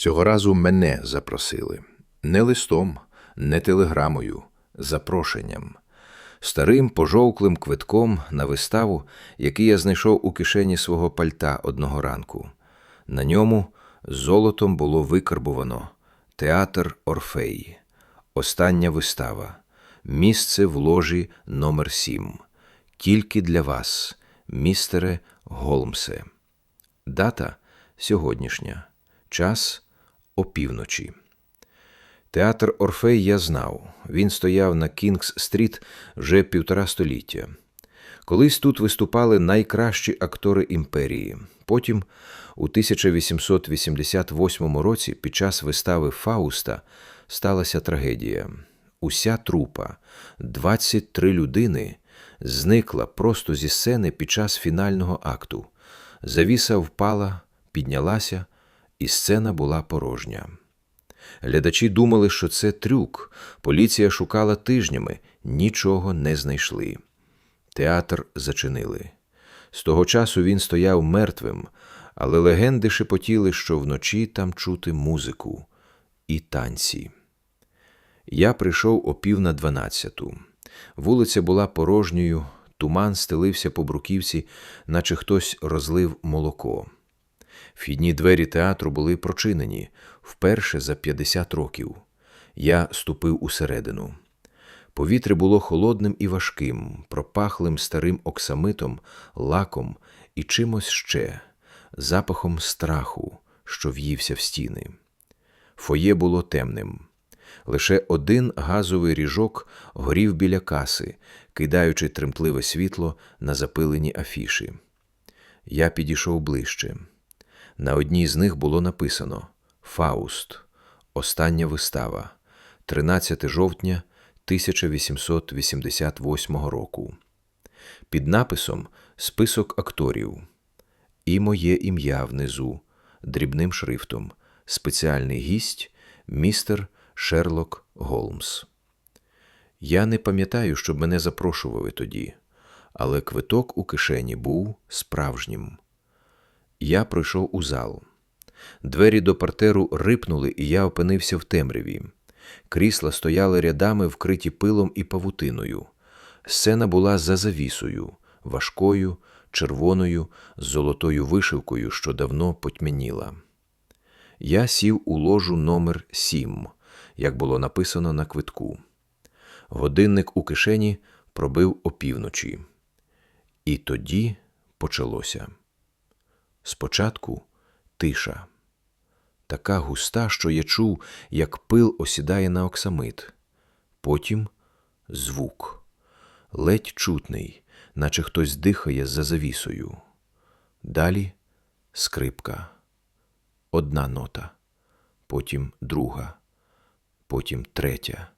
Цього разу мене запросили не листом, не телеграмою, запрошенням. Старим пожовклим квитком на виставу, який я знайшов у кишені свого пальта одного ранку. На ньому золотом було викарбувано Театр Орфей, остання вистава, місце в ложі номер 7 Тільки для вас, містере Голмсе. Дата сьогоднішня, час опівночі. Театр Орфей я знав. Він стояв на Кінгс-стріт вже півтора століття. Колись тут виступали найкращі актори імперії. Потім, у 1888 році, під час вистави Фауста, сталася трагедія. Уся трупа, 23 людини, зникла просто зі сцени під час фінального акту. Завіса впала, піднялася, і сцена була порожня. Глядачі думали, що це трюк. Поліція шукала тижнями, нічого не знайшли. Театр зачинили. З того часу він стояв мертвим, але легенди шепотіли, що вночі там чути музику і танці. Я прийшов о пів на дванадцяту. Вулиця була порожньою, туман стелився по бруківці, наче хтось розлив молоко. Вхідні двері театру були прочинені вперше за 50 років. Я ступив усередину. Повітря було холодним і важким, пропахлим старим оксамитом, лаком і чимось ще, запахом страху, що в'ївся в стіни. Фоє було темним. Лише один газовий ріжок горів біля каси, кидаючи тремтливе світло на запилені афіші. Я підійшов ближче. На одній з них було написано Фауст. Остання вистава 13 жовтня 1888 року. Під написом Список акторів. І моє ім'я внизу дрібним шрифтом. Спеціальний гість містер Шерлок Голмс. Я не пам'ятаю, щоб мене запрошували тоді, але квиток у кишені був справжнім. Я пройшов у зал. Двері до партеру рипнули, і я опинився в темряві. Крісла стояли рядами, вкриті пилом і павутиною. Сцена була за завісою, важкою, червоною, з золотою вишивкою, що давно потьмяніла. Я сів у ложу номер сім, як було написано на квитку. Годинник у кишені пробив опівночі. І тоді почалося. Спочатку тиша, така густа, що я чув, як пил осідає на оксамит. Потім звук, ледь чутний, наче хтось дихає за завісою. Далі скрипка, одна нота, потім друга, потім третя.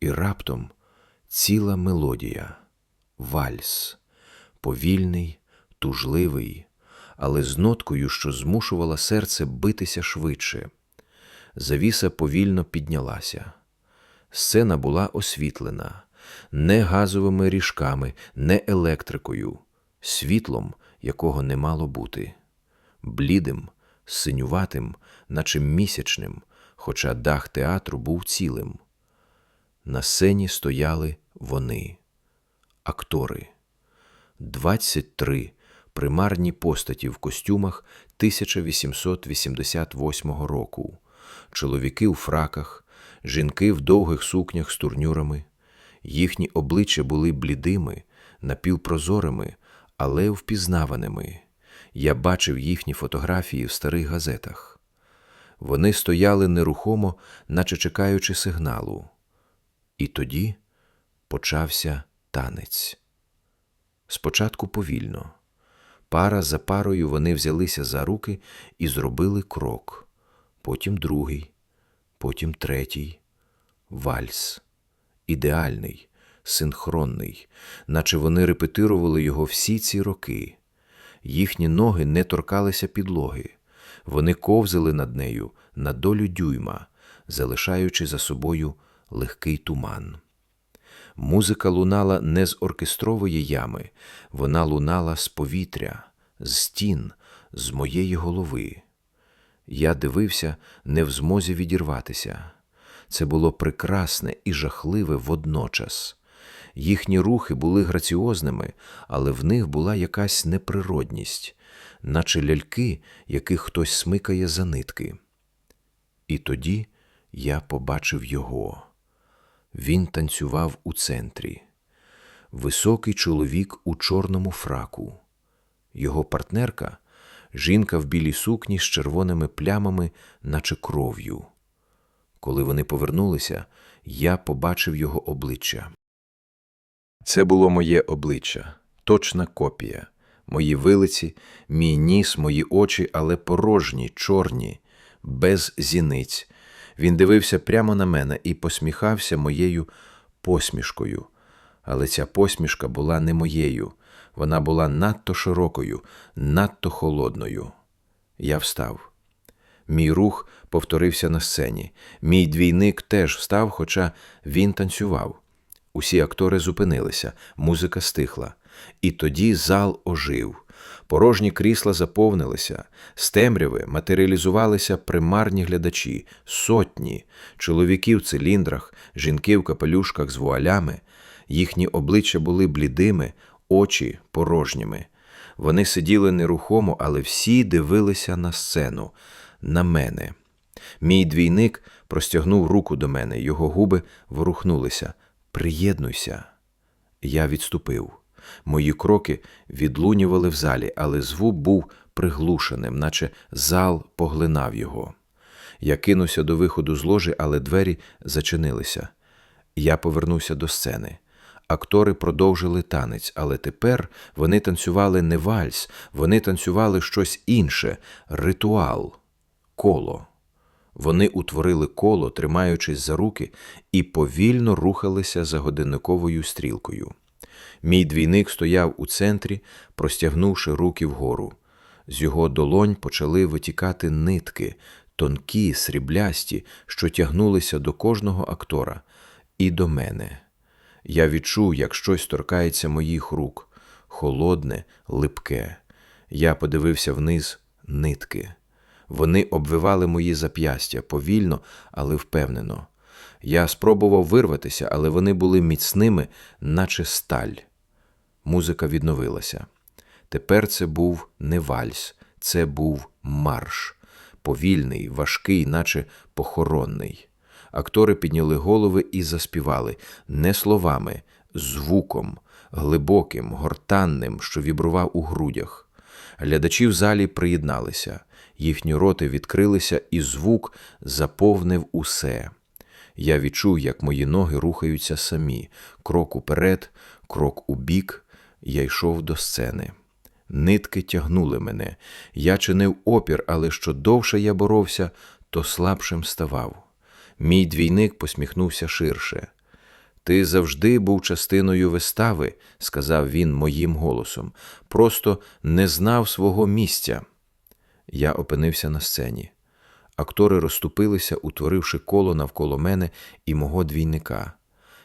І раптом ціла мелодія, вальс, повільний, тужливий але з ноткою, що змушувала серце битися швидше. Завіса повільно піднялася. Сцена була освітлена не газовими ріжками, не електрикою, світлом, якого не мало бути, блідим, синюватим, наче місячним, хоча дах театру був цілим. На сцені стояли вони, актори, двадцять три примарні постаті в костюмах 1888 року, чоловіки у фраках, жінки в довгих сукнях з турнюрами. Їхні обличчя були блідими, напівпрозорими, але впізнаваними. Я бачив їхні фотографії в старих газетах. Вони стояли нерухомо, наче чекаючи сигналу. І тоді почався танець. Спочатку повільно. Пара за парою вони взялися за руки і зробили крок, потім другий, потім третій, вальс, ідеальний, синхронний, наче вони репетирували його всі ці роки. Їхні ноги не торкалися підлоги, вони ковзали над нею на долю дюйма, залишаючи за собою легкий туман. Музика лунала не з оркестрової ями, вона лунала з повітря, з стін, з моєї голови. Я дивився, не в змозі відірватися. Це було прекрасне і жахливе водночас. Їхні рухи були граціозними, але в них була якась неприродність, наче ляльки, яких хтось смикає за нитки. І тоді я побачив його. Він танцював у центрі. Високий чоловік у чорному фраку. Його партнерка жінка в білій сукні з червоними плямами, наче кров'ю. Коли вони повернулися, я побачив його обличчя. Це було моє обличчя, точна копія. Мої вилиці, мій ніс, мої очі, але порожні, чорні, без зіниць. Він дивився прямо на мене і посміхався моєю посмішкою. Але ця посмішка була не моєю. Вона була надто широкою, надто холодною. Я встав. Мій рух повторився на сцені. Мій двійник теж встав, хоча він танцював. Усі актори зупинилися, музика стихла. І тоді зал ожив. Порожні крісла заповнилися, з темряви матеріалізувалися примарні глядачі, сотні, чоловіки в циліндрах, жінки в капелюшках з вуалями. Їхні обличчя були блідими, очі порожніми. Вони сиділи нерухомо, але всі дивилися на сцену, на мене. Мій двійник простягнув руку до мене, його губи ворухнулися. Приєднуйся. Я відступив. Мої кроки відлунювали в залі, але звук був приглушеним, наче зал поглинав його. Я кинувся до виходу з ложі, але двері зачинилися. Я повернувся до сцени. Актори продовжили танець, але тепер вони танцювали не вальс, вони танцювали щось інше ритуал, коло. Вони утворили коло, тримаючись за руки, і повільно рухалися за годинниковою стрілкою. Мій двійник стояв у центрі, простягнувши руки вгору. З його долонь почали витікати нитки, тонкі, сріблясті, що тягнулися до кожного актора, і до мене. Я відчув, як щось торкається моїх рук, холодне, липке. Я подивився вниз нитки. Вони обвивали мої зап'ястя повільно, але впевнено. Я спробував вирватися, але вони були міцними, наче сталь. Музика відновилася. Тепер це був не вальс, це був марш, повільний, важкий, наче похоронний. Актори підняли голови і заспівали не словами, звуком, глибоким, гортанним, що вібрував у грудях. Глядачі в залі приєдналися, їхні роти відкрилися, і звук заповнив усе. Я відчув, як мої ноги рухаються самі, крок уперед, крок у бік. Я йшов до сцени. Нитки тягнули мене. Я чинив опір, але що довше я боровся, то слабшим ставав. Мій двійник посміхнувся ширше. Ти завжди був частиною вистави, сказав він моїм голосом, просто не знав свого місця. Я опинився на сцені. Актори розступилися, утворивши коло навколо мене і мого двійника.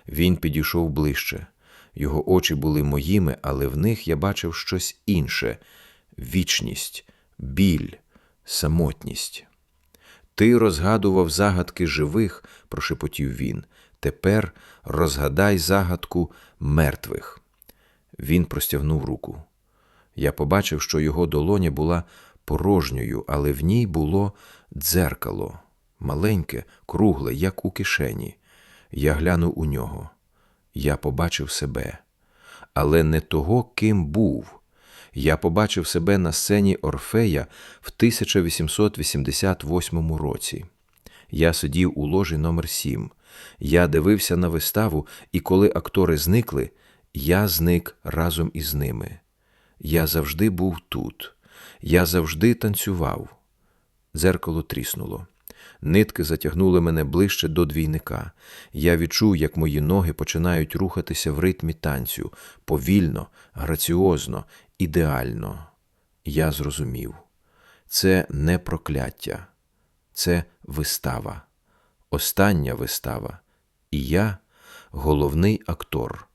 Він підійшов ближче. Його очі були моїми, але в них я бачив щось інше вічність, біль, самотність. Ти розгадував загадки живих, прошепотів він. Тепер розгадай загадку мертвих. Він простягнув руку. Я побачив, що його долоня була порожньою, але в ній було дзеркало, маленьке, кругле, як у кишені. Я глянув у нього. Я побачив себе, але не того, ким був. Я побачив себе на сцені Орфея в 1888 році. Я сидів у ложі номер 7 Я дивився на виставу, і коли актори зникли, я зник разом із ними. Я завжди був тут, я завжди танцював. Дзеркало тріснуло. Нитки затягнули мене ближче до двійника. Я відчув, як мої ноги починають рухатися в ритмі танцю повільно, граціозно, ідеально. Я зрозумів. Це не прокляття, це вистава, остання вистава. І я, головний актор,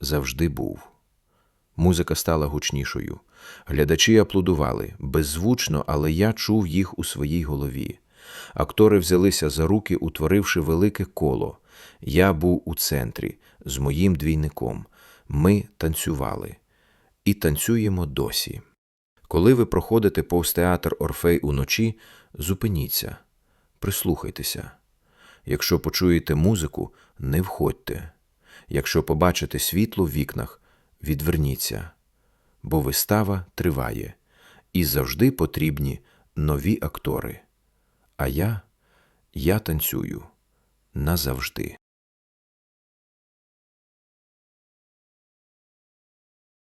завжди був. Музика стала гучнішою. Глядачі аплодували беззвучно, але я чув їх у своїй голові. Актори взялися за руки, утворивши велике коло. Я був у центрі з моїм двійником. Ми танцювали і танцюємо досі. Коли ви проходите повз театр Орфей уночі, зупиніться, прислухайтеся. Якщо почуєте музику, не входьте. Якщо побачите світло в вікнах, відверніться, бо вистава триває і завжди потрібні нові актори. А я, я танцюю назавжди.